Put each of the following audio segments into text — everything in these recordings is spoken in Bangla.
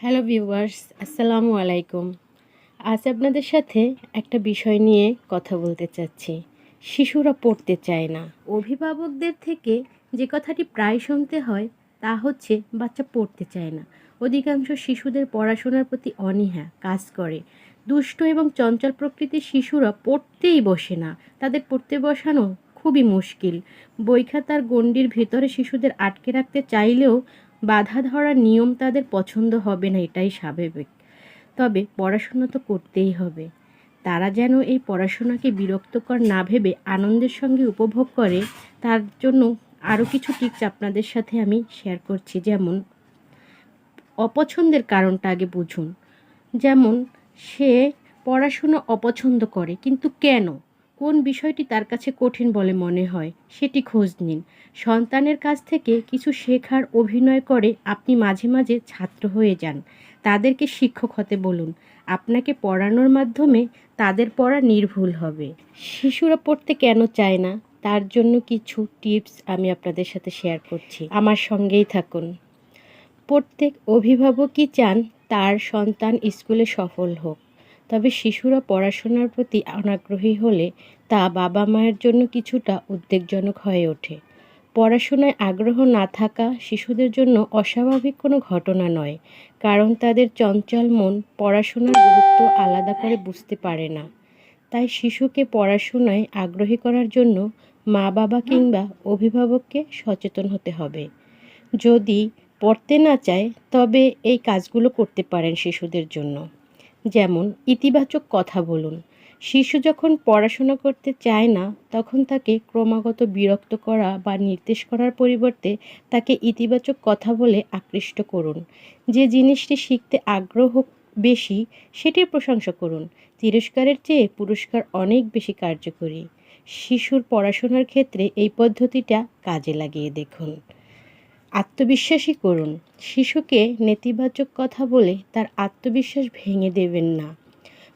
হ্যালো ভিউয়ার্স, আসসালামু আলাইকুম। আজ আপনাদের সাথে একটা বিষয় নিয়ে কথা বলতে চাচ্ছি। শিশুরা পড়তে চায় না। অভিভাবকদের থেকে যে কথাটি প্রায় শুনতে হয়, তা হচ্ছে বাচ্চা পড়তে চায় না। অধিকাংশ শিশুদের পড়াশোনার প্রতি অনীহা কাজ করে। দুষ্ট এবং চঞ্চল প্রকৃতির শিশুরা পড়তেই বসে না। তাদের পড়তে বসানো খুবই মুশকিল। বই খাতার গণ্ডির ভেতরে শিশুদের আটকে রাখতে চাইলেও বাধা ধরার নিয়ম তাদের পছন্দ হবে না, এটাই স্বাভাবিক। তবে পড়াশোনা তো করতেই হবে। তারা যেন এই পড়াশোনাকে বিরক্তকর না ভেবে আনন্দের সঙ্গে উপভোগ করে, তার জন্য আরও কিছু টিপস আপনাদের সাথে আমি শেয়ার করছি। যেমন, অপছন্দের কারণটা আগে বুঝুন। যেমন, সে পড়াশুনো অপছন্দ করে, কিন্তু কেন? কোন বিষয়টি তার কাছে কঠিন বলে মনে হয়, সেটি খোঁজ নিন। সন্তানের কাছ থেকে কিছু শেখার অভিনয় করে আপনি মাঝে মাঝে ছাত্র হয়ে যান। তাদেরকে শিক্ষক হতে বলুন। আপনাকে পড়ানোর মাধ্যমে তাদের পড়া নির্ভুল হবে। শিশুরা পড়তে কেন চায় না? তার জন্য কিছু টিপস আমি আপনাদের সাথে শেয়ার করছি। আমার সঙ্গেই থাকুন। প্রত্যেক অভিভাবকই চান তার সন্তান স্কুলে সফল হোক। তবে শিশুরা পড়াশোনার প্রতি অনাগ্রহী হলে তা বাবা মায়ের জন্য কিছুটা উদ্বেগজনক হয়ে ওঠে। পড়াশোনায় আগ্রহ না থাকা শিশুদের জন্য অস্বাভাবিক কোনো ঘটনা নয়, কারণ তাদের চঞ্চল মন পড়াশোনার গুরুত্ব আলাদা করে বুঝতে পারে না। তাই শিশুকে পড়াশোনায় আগ্রহী করার জন্য মা বাবা কিংবা অভিভাবককে সচেতন হতে হবে। যদি পড়তে না চায়, তবে এই কাজগুলো করতে পারেন শিশুদের জন্য। যেমন ইতিবাচক কথা বলুন। শিশু যখন পড়াশোনা করতে চায় না, তখন তাকে ক্রমাগত বিরক্ত করা বা নির্দেশ করার পরিবর্তে তাকে ইতিবাচক কথা বলে আকৃষ্ট করুন। যে জিনিসটি শিখতে আগ্রহ বেশি, সেটির প্রশংসা করুন। তিরস্কারের চেয়ে পুরস্কার অনেক বেশি কার্যকরী। শিশুর পড়াশোনার ক্ষেত্রে এই পদ্ধতিটা কাজে লাগিয়ে দেখুন। আত্মবিশ্বাসী করুন। শিশুকে নেতিবাচক কথা বলে তার আত্মবিশ্বাস ভেঙে দেবেন না।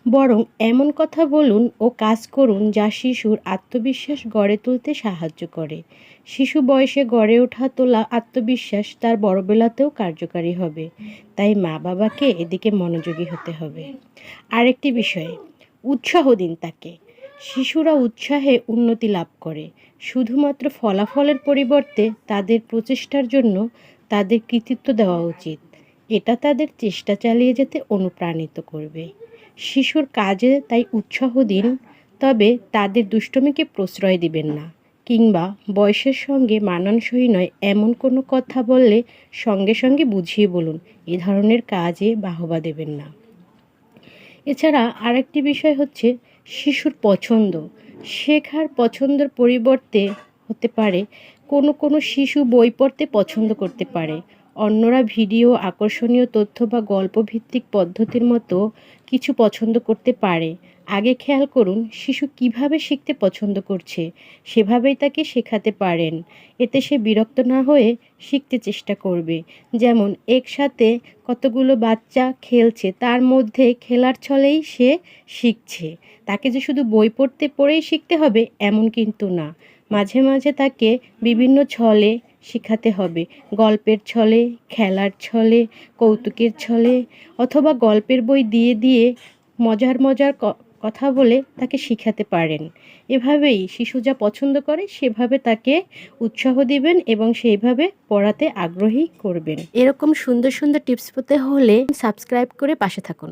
বরং এমন কথা বলুন ও কাজ করুন যা শিশুর আত্মবিশ্বাস গড়ে তুলতে সাহায্য করে। শিশু বয়সে গড়ে ওঠা তোলা আত্মবিশ্বাস তার বড়বেলাতেও কার্যকারী হবে। তাই মা বাবাকে এদিকে মনোযোগী হতে হবে। আরেকটি বিষয়, উৎসাহ দিন তাকে। শিশুরা উৎসাহে উন্নতি লাভ করে। শুধুমাত্র ফলাফলের পরিবর্তে তাদের প্রচেষ্টার জন্য তাদের কৃতিত্ব দেওয়া উচিত। এটা তাদের চেষ্টা চালিয়ে যেতে অনুপ্রাণিত করবে। শিশুর কাজে তাই উৎসাহ দিন, তবে তাদের দুষ্টমিকে প্রশ্রয় দিবেন না, কিংবা বয়সের সঙ্গে মানানসই নয় এমন কোনো কথা বললে সঙ্গে সঙ্গে বুঝিয়ে বলুন, এ ধরনের কাজে বাহবা দেবেন না। এছাড়া আরেকটি বিষয় হচ্ছে শিশুর পছন্দ। শেখার পছন্দের পরিবর্তে হতে পারে, কোনো কোনো শিশু বই পড়তে পছন্দ করতে পারে। অন্যরা ভিডিও, আকর্ষণীয় তথ্য বা গল্পভিত্তিক পদ্ধতির মতো কিছু পছন্দ করতে পারে। আগে খেয়াল করুন, শিশু কীভাবে শিখতে পছন্দ করছে, সেভাবেই তাকে শেখাতে পারেন। এতে সে বিরক্ত না হয়ে শিখতে চেষ্টা করবে। যেমন, একসাথে কতগুলো বাচ্চা খেলছে, তার মধ্যে খেলার ছলেই সে শিখছে। তাকে যে শুধু বই পড়তে পড়েই শিখতে হবে, এমন কিন্তু না। মাঝে মাঝে তাকে বিভিন্ন ছলে শেখাতে হবে। গল্পের ছলে, খেলার ছলে, কৌতুকের ছলে অথবা গল্পের বই দিয়ে দিয়ে মজার মজার কথা বলে তাকে শিখাতে পারেন। এভাবেই শিশু যা পছন্দ করে সেভাবে তাকে উৎসাহ দিবেন এবং সেইভাবে পড়াতে আগ্রহী করবেন। এরকম সুন্দর সুন্দর টিপস পেতে হলে সাবস্ক্রাইব করে পাশে থাকুন।